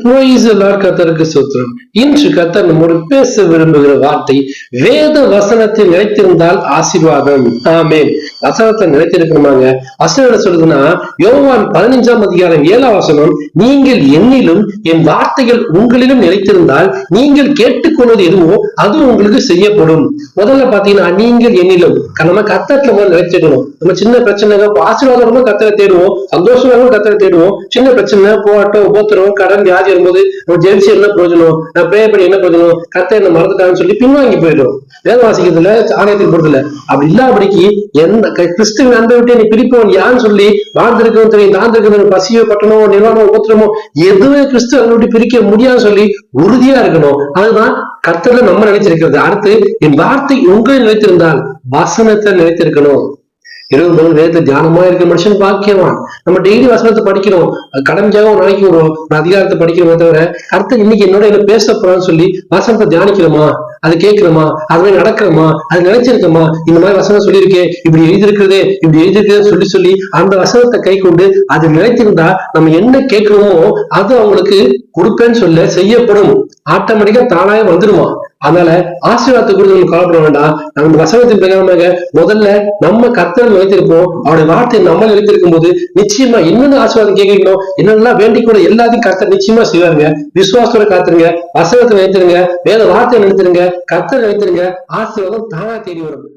கத்தருக்கு சூத்திரம். இன்று கத்தர் நம்மோடு பேச விரும்புகிற வார்த்தை வேத வசனத்தில் நிலைத்திருந்தால் ஆசீர்வாதம். ஆமென். வசனத்தை நிலைத்திருக்கணுமாங்க வசனம் என்ன சொல்றதுன்னா யோவான் பதினஞ்சாம் அதிகாரம் ஏழாம் வசனம் நீங்கள் என்னிலும் என் வார்த்தைகள் உங்களிலும் நிலைத்திருந்தால் நீங்கள் கேட்டுக்கொள்வது எதுவோ அது உங்களுக்கு செய்யப்படும். முதல்ல பாத்தீங்கன்னா நீங்கள் என்னிலும். நம்ம கத்தத்துல முதல்ல நிலைச்சிடணும் நம்ம சின்ன பிரச்சனை ஆசீர்வாதமா கத்தரை தேடுவோம் சந்தோஷமாக கத்தரை தேடுவோம். சின்ன பிரச்சனை போராட்டம் உபத்திரம் கடன் வியாதி வரும்போது நம்ம ஜெயிச்சு என்ன பிரயோஜனம்? நான் ப்ரே பண்ணி என்ன பிரயோஜனம்? கத்தை என்ன மறந்துட்டான்னு சொல்லி பின்வாங்கி போயிடும். வேதம் வாசிக்கிறதுல ஆலயத்துக்கு போறதுல அப்படி இல்லாதபடிக்கு எந்த கிறிஸ்துவின் அன்பை விட்டு நீ பிரிப்பவன் யான்னு சொல்லி வாழ்ந்திருக்கவும் தெரியும் தாழ்ந்திருக்கிறது பசியோ பட்டணமோ நிர்வாணமோ உபத்திரமோ எதுவுமே கிறிஸ்துவ அன்பை விட்டு பிரிக்க முடியாதுன்னு சொல்லி உறுதியா இருக்கணும். அதுதான் கர்த்தர்ல நம்ம நினைச்சிருக்கிறது. அடுத்து என் வார்த்தை உங்களை நினைத்திருந்தால் வசனத்தை நினைத்திருக்கணும் இருபது மணி நேரத்துல தியானமா இருக்க மனுஷன் பாக்கியவான். நம்ம டெய்லி வசனத்தை படிக்கிறோம். அது கடமையாக ஒரு நாளைக்கு ஒரு அதிகாரத்தை படிக்கிறோமே தவிர அடுத்து இன்னைக்கு என்னோட என்ன பேச போறான்னு சொல்லி வசனத்தை தியானிக்கிறோமா? அது கேட்கிறோமா? அது மாதிரி நடக்கிறோமா? அது நினைச்சிருக்கோமா? இந்த மாதிரி வசனம் சொல்லியிருக்கேன் இப்படி எழுதியிருக்கிறதே இப்படி எழுதியிருக்கிறதே சொல்லி சொல்லி அந்த வசனத்தை கை கொண்டு அது நினைத்திருந்தா நம்ம என்ன கேட்கிறோமோ அது அவங்களுக்கு கொடுப்பேன்னு சொல்ல செய்யப்படும். ஆட்டோமேட்டிக்கா தானாக வந்துடுமா அதனால ஆசீர்வாதத்தை குறித்து நம்ம கவலைப்பட வேண்டாம். நம்ம வசனத்தின் பிரகாரமாக முதல்ல நம்ம கத்தல் வைத்திருப்போம். அவருடைய வார்த்தை நம்ம நிலைத்திருக்கும் போது நிச்சயமா என்னென்ன ஆசீர்வாதம் கேட்கணும் என்னென்னலாம் வேண்டி கூட எல்லாத்தையும் கர்த்தர் நிச்சயமா செய்வாருங்க. விசுவாசத்தோட காத்துருங்க வசனத்தை நினைத்திருங்க வேத வார்த்தை நினைத்திருங்க கத்தர் நினைத்திருங்க ஆசீர்வாதம் தானா தேடி வரும்.